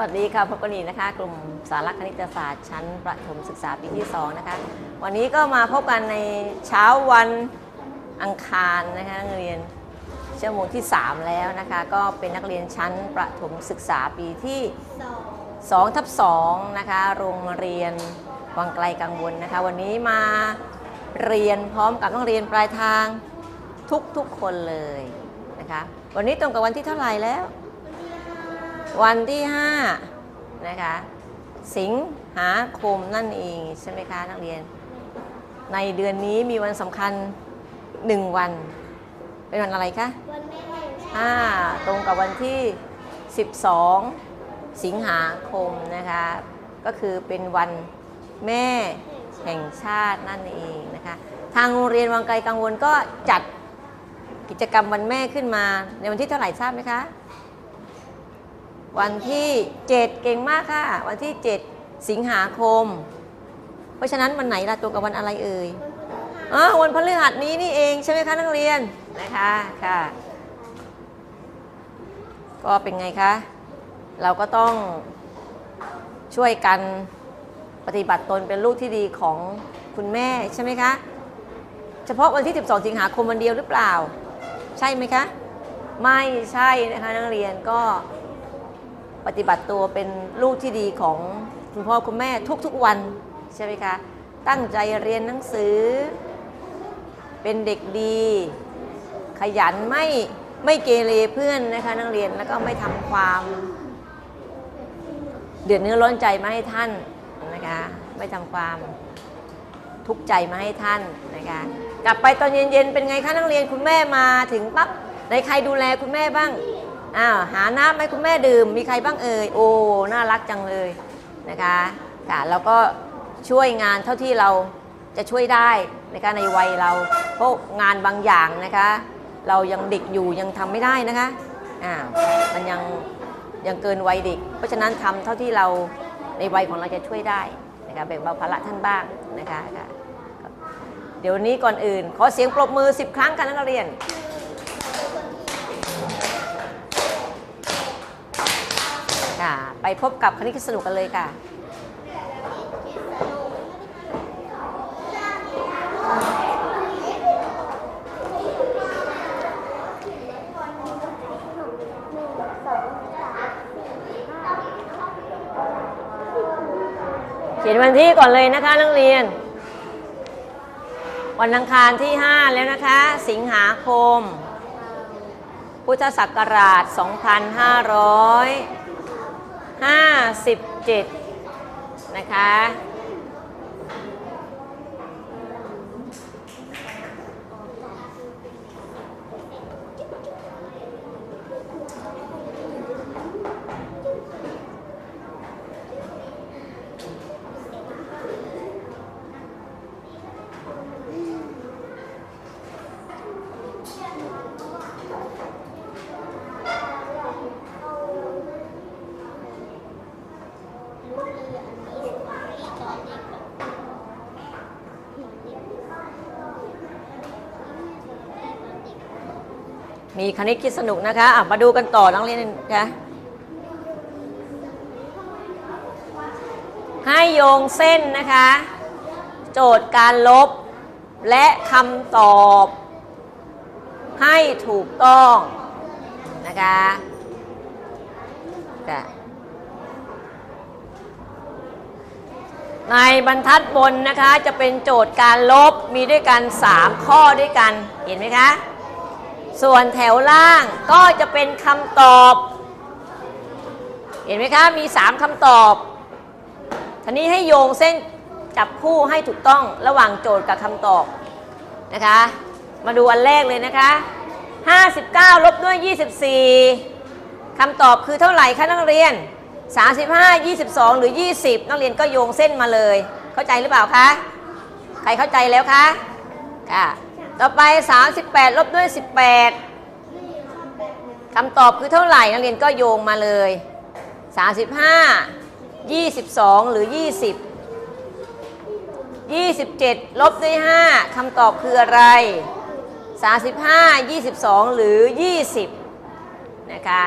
วัสดีค่ะพบกันอีกนะคะ กลุ่มสารคณิตศาสตร์ชั้นประถมศึกษาปีที่ 2 นะคะ วันนี้ก็มาพบกันในเช้าวันอังคารนะคะนักเรียนชั่วโมงที่ 3 แล้วนะคะ ก็เป็นนักเรียนชั้นประถมศึกษาปีที่2ทับ2นะคะ โรงเรียนวังไกลกังวลนะคะ วันนี้มาเรียนพร้อมกับนักเรียนปลายทางทุกๆคนเลยนะคะ วันนี้ตรงกับวันที่เท่าไหร่แล้ว วันที่ 5 นะคะ สิงหาคมนั่นเองใช่ไหมคะนักเรียน ในเดือนนี้มีวันสำคัญ 1 วัน เป็นวันอะไรคะวันแม่แห่งชาติอ่าตรงกับวันที่ 12 สิงหาคมนะคะ ก็คือเป็นวันแม่แห่งชาตินั่นเองนะคะ ทางโรงเรียนวังไกลกังวลก็จัดกิจกรรมวันแม่ขึ้นมาในวันที่เท่าไหร่ทราบไหมคะ วันที่ 7 เก่งมากค่ะ วันที่ 7 สิงหาคม เพราะฉะนั้นวันไหนล่ะตัวกับวันอะไรเอ่ยอ๋อวันพฤหัสนี้นี่เองใช่ไหมคะนักเรียนนะคะค่ะ ก็เป็นไงคะ เราก็ต้องช่วยกันปฏิบัติตนเป็นลูกที่ดีของคุณแม่ใช่ไหมคะเฉพาะวันที่ 12 สิงหาคมวันเดียวหรือเปล่า ใช่ไหมคะ ไม่ใช่นะคะนักเรียนก็ ปฏิบัติตัวเป็นลูกที่ดีของคุณพ่อคุณแม่ทุกๆวันใช่ไหมคะ ตั้งใจเรียนหนังสือ เป็นเด็กดี ขยันไม่ไม่เกเรเพื่อนนะคะนักเรียนแล้วก็ไม่ทำความ เดือดเนื้อร้อนใจมาให้ท่านนะคะ ไม่ทำความทุกข์ใจมาให้ท่านนะคะกลับไปตอนเย็นๆเป็นไงคะนักเรียนคุณแม่มาถึงปั๊บในใครดูแลคุณแม่บ้าง อ้าวหาน้ำให้คุณแม่ดื่ม มีใครบ้างเอ่ย โอ้ น่ารักจังเลยนะคะ ค่ะแล้วก็ช่วยงานเท่าที่เราจะช่วยได้นะคะในวัยเรา เพราะงานบางอย่างนะคะ เรายังเด็กอยู่ยังทำไม่ได้นะคะ อ่า มันยังยังเกินวัยเด็ก เพราะฉะนั้นทำเท่าที่เราในวัยของเราจะช่วยได้นะคะแบ่งเบาภาระท่านบ้างนะคะค่ะเดี๋ยวนี้ก่อนอื่น ขอเสียงปรบมือ 10 ครั้งกันนักเรียน ค่ะ ไป พบกับคณิตสนุกกันเลยค่ะเขียนวันที่ก่อนเลยนะคะนักเรียน วันอังคารที่ 5 แล้วนะคะ สิงหาคม พุทธศักราช 57 นะคะ มีคณิตคิดสนุกนะคะะมาดูกันต่อนักเรียนคะให้โยงเส้นนะคะ โจทย์การลบและคำตอบ ให้ถูกต้องนะคะค่ะในบรรทัดบนนะคะจะเป็นโจทย์การลบมีด้วยกัน 3 ข้อด้วยกันเห็นไหมคะ ส่วนแถวล่างก็จะเป็นคำตอบ เห็นไหมคะมี 3คำตอบทีนี้ให้โยงเส้นจับคู่ให้ถูกต้องระหว่างโจทย์กับคำตอบนะคะ มาดูอันแรกเลยนะคะ 59 ลบด้วย 24คำตอบคือเท่าไหร่คะนักเรียน 35 22 หรือ 20 นักเรียนก็โยงเส้นมาเลย เข้าใจหรือเปล่าคะ ใครเข้าใจแล้วคะค่ะ ต่อไป 38 ลบด้วย 18คำตอบคือเท่าไหร่นักเรียนก็โยงมาเลย 35 22 หรือ 20 27 ลบด้วย 5 คำตอบคืออะไร 35 22 หรือ 20 นะคะ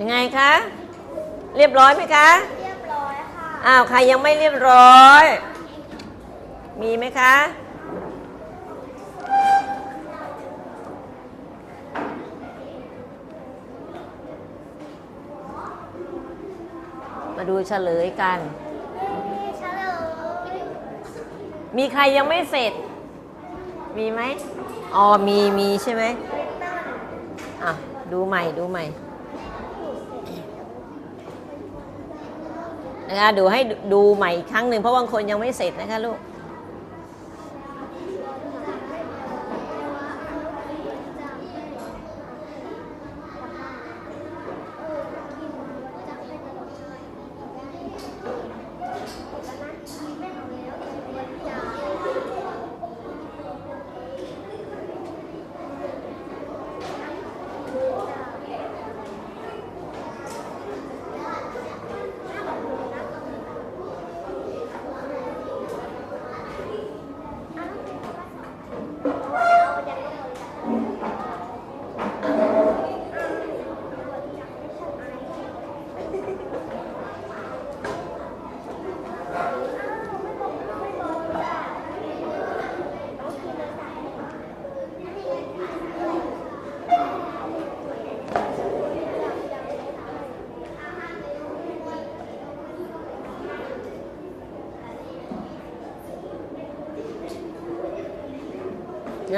ยังไงคะ เรียบร้อยไหมคะ เรียบร้อยค่ะ อ้าวใครยังไม่เรียบร้อย มีไหมคะ มาดูเฉลยกันเฉลยมีใครยังไม่เสร็จ มีไหม อ๋อ มี มีใช่ไหมอะ ดูใหม่ ดูใหม่ นะคะดูให้ดูใหม่อีกครั้งหนึ่งเพราะบางคนยังไม่เสร็จนะคะลูก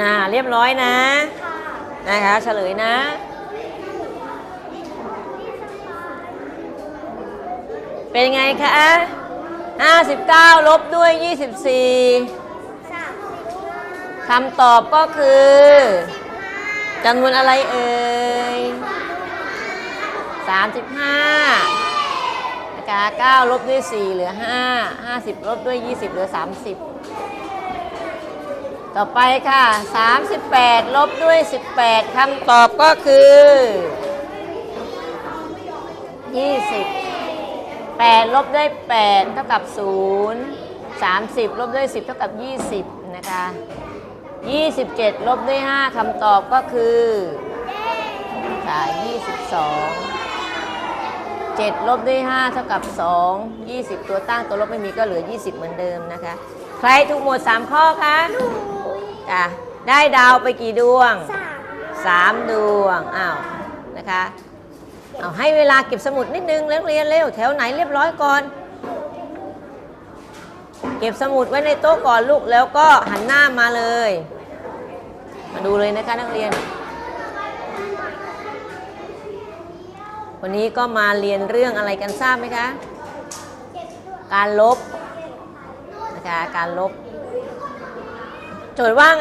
อ่าเรียบร้อยนะนะคะเฉลยนะเป็นไงคะ59 ลบด้วย 24สามสิบห้าคำตอบก็คือจำนวนอะไรเอ่ย 35 นะคะ 9 ลบด้วย 4 เหลือ 5 50 ลบด้วย 20 เหลือ 30 ต่อไปค่ะ 38 ลบด้วย 18 คำตอบก็คือ 20 8 ลบด้วย 8 เท่ากับ 0 30 ลบด้วย 10 เท่ากับ 20 นะคะ 27 ลบด้วย 5 คำตอบก็คือค่ะ 22 7 ลบด้วย 5 เท่ากับ 2 20 ตัวตั้งตัวลบไม่มีก็เหลือ 20 เหมือนเดิมนะคะ ใครถูกหมด 3 ข้อคะ จ้ะได้ดาวไปกี่ดวงสาม3ดวงอ้าวนะคะเอาให้เวลาเก็บสมุดนิดนึงแล้วเรียนเร็วแถวไหนเรียบร้อยก่อน เก็บสมุดไว้ในโต๊ะก่อนลูกแล้วก็หันหน้ามาเลย มาดูเลยนะคะนักเรียน วันนี้ก็มาเรียนเรื่องอะไรกันทราบไหมคะ การลบนะคะการลบโจทย์ว่าง